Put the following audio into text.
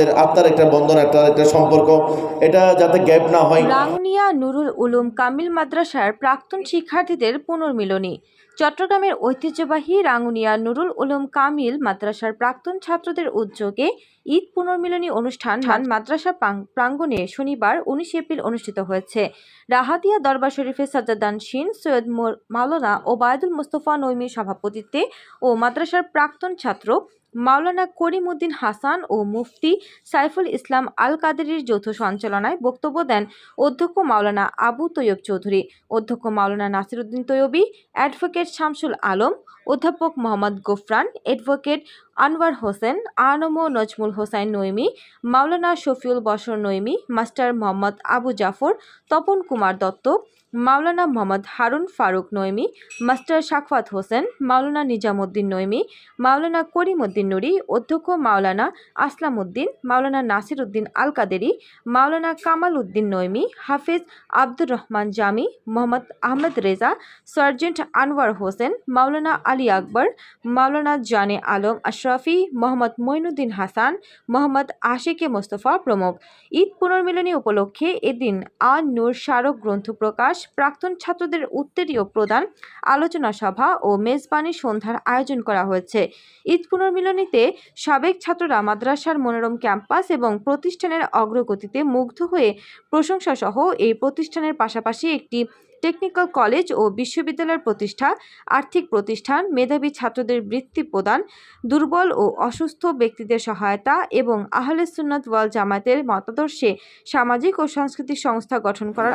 আত্মার একটা বন্ধন, একটা একটা সম্পর্ক, এটা যাতে গ্যাপ না হয়। রাঙ্গুনিয়া নুরুল উলুম কামিল মাদ্রাসার প্রাক্তন শিক্ষার্থীদের পুনর্মিলনী। চট্টগ্রামের ঐতিহ্যবাহী রাঙ্গুনিয়া নুরুল উলুম কামিল মাদ্রাসার প্রাক্তন ছাত্রদের উদ্যোগে ঈদ পুনর্মিলনী অনুষ্ঠান মাদ্রাসা প্রাং- প্রাঙ্গণে শনিবার উনিশ এপ্রিল অনুষ্ঠিত হয়েছে। রাহাতিয়া দরবার শরীফে সাজ্জাদান শিন সৈয়দ মাওলানা ওবায়দুল মোস্তফা নৈমির সভাপতিত্বে ও মাদ্রাসার প্রাক্তন ছাত্র মাওলানা করিম উদ্দিন হাসান ও মুফতি সাইফুল ইসলাম আল কাদেরির যৌথ সঞ্চালনায় বক্তব্য দেন অধ্যক্ষ মাওলানা আবু তৈয়ব চৌধুরী অধ্যক্ষ মাওলানা নাসিরুদ্দিন তৈয়বী অ্যাডভোকেট শামসুল আলম অধ্যাপক মোহাম্মদ গোফরান অ্যাডভোকেট আনোয়ার হোসেন, আনমো নজমুল হোসাইন নৈমি, মাওলানা শফিউল বসর নৈমি, মাস্টার মোহাম্মদ আবু জাফর, তপন কুমার দত্ত, মাওলানা মোহাম্মদ হারুন ফারুক নৈমি, মাস্টার শাকফাত হোসেন, মাওলানা নিজামুদ্দিন নৈমি, মাওলানা করিম উদ্দিন নুরি, অধ্যক্ষ মাওলানা আসলাম উদ্দিন মাওলানা নাসির উদ্দিন আল কাদেরি মাওলানা কামাল উদ্দিন নৈমি, হাফিজ আব্দুর রহমান জামি, মোহাম্মদ আহমেদ রেজা, সার্জেন্ট আনোয়ার হোসেন, মাওলানা আলী আকবর, মাওলানা জানে আলম আশরাফি, মোহাম্মদ মঈনুদ্দিন হাসান, মোহাম্মদ আশিকে মোস্তফা প্রমুখ। ঈদ পুনর্মিলনী উপলক্ষে এদিন আ নূর স্মারক গ্রন্থ প্রকাশ, প্রাক্তন ছাত্রদের উত্তরীয় প্রদান, আলোচনা সভা ও মেজবানি সন্ধ্যার আয়োজন করা হয়েছে। ঈদ পুনর্মিলনীতে সাবেক ছাত্ররা মাদ্রাসার মনোরম ক্যাম্পাস এবং প্রতিষ্ঠানের অগ্রগতিতে মুগ্ধ হয়ে প্রশংসাসহ এই প্রতিষ্ঠানের পাশাপাশি একটি টেকনিক্যাল কলেজ ও বিশ্ববিদ্যালয়ের প্রতিষ্ঠা, আর্থিক প্রতিষ্ঠান, মেধাবী ছাত্রদের বৃত্তি প্রদান, দুর্বল ও অসুস্থ ব্যক্তিদের সহায়তা এবং আহলে সুন্নত ওয়াল জামাতের মতাদর্শে সামাজিক ও সাংস্কৃতিক সংস্থা গঠন করার